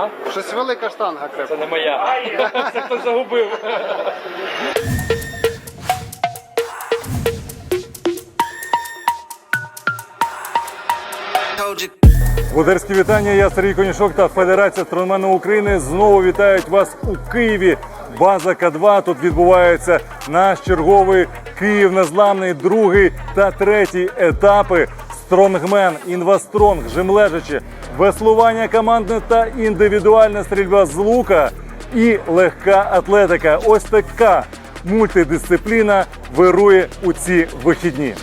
А? Щось велика штанга крепка. Це не моя. Це хтось загубив. Володарські вітання. Я Сергій Конішок та Федерація стронгменів України знову вітають вас у Києві. База К2. Тут відбувається наш черговий Київ незламний, другий та третій етапи. Стронгмен, інвастронг, жимлежачі, веслування командне та індивідуальна стрільба з лука і легка атлетика. Ось така мультидисципліна вирує у ці вихідні.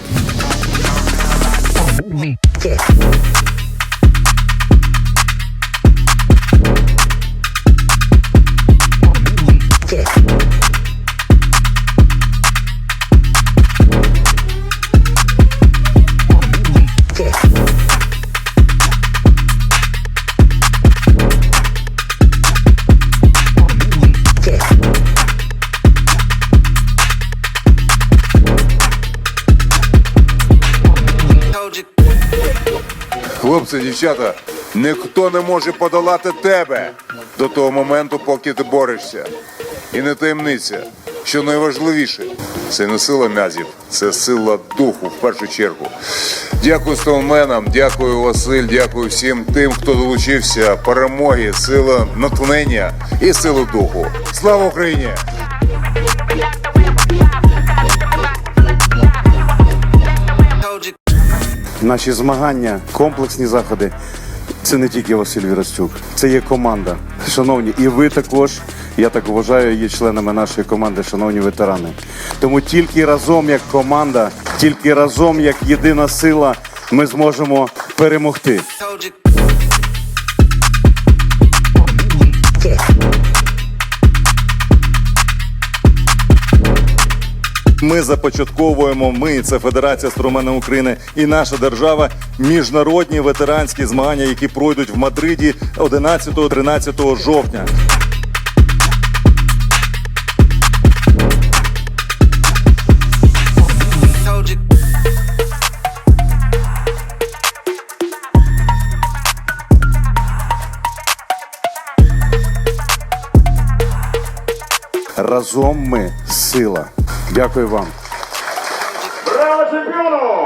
Хлопці, дівчата, ніхто не може подолати тебе до того моменту, поки ти борешся. І не таємниця, що найважливіше це не сила м'язів, це сила духу в першу чергу. Дякую столменам, дякую Василь, дякую всім тим, хто долучився. Перемоги, сила натхнення і силу духу. Слава Україні! Наші змагання, комплексні заходи. Це не тільки Василь Вірастюк, це є команда. Шановні, і ви також, я так вважаю, є членами нашої команди, шановні ветерани. Тому тільки разом як команда, тільки разом як єдина сила ми зможемо перемогти. Ми започатковуємо. Ми це Федерація строменів України і наша держава. Міжнародні ветеранські змагання, які пройдуть в Мадриді 11-13 жовтня. Разом ми сила. Дякую вам. Браво чемпіону!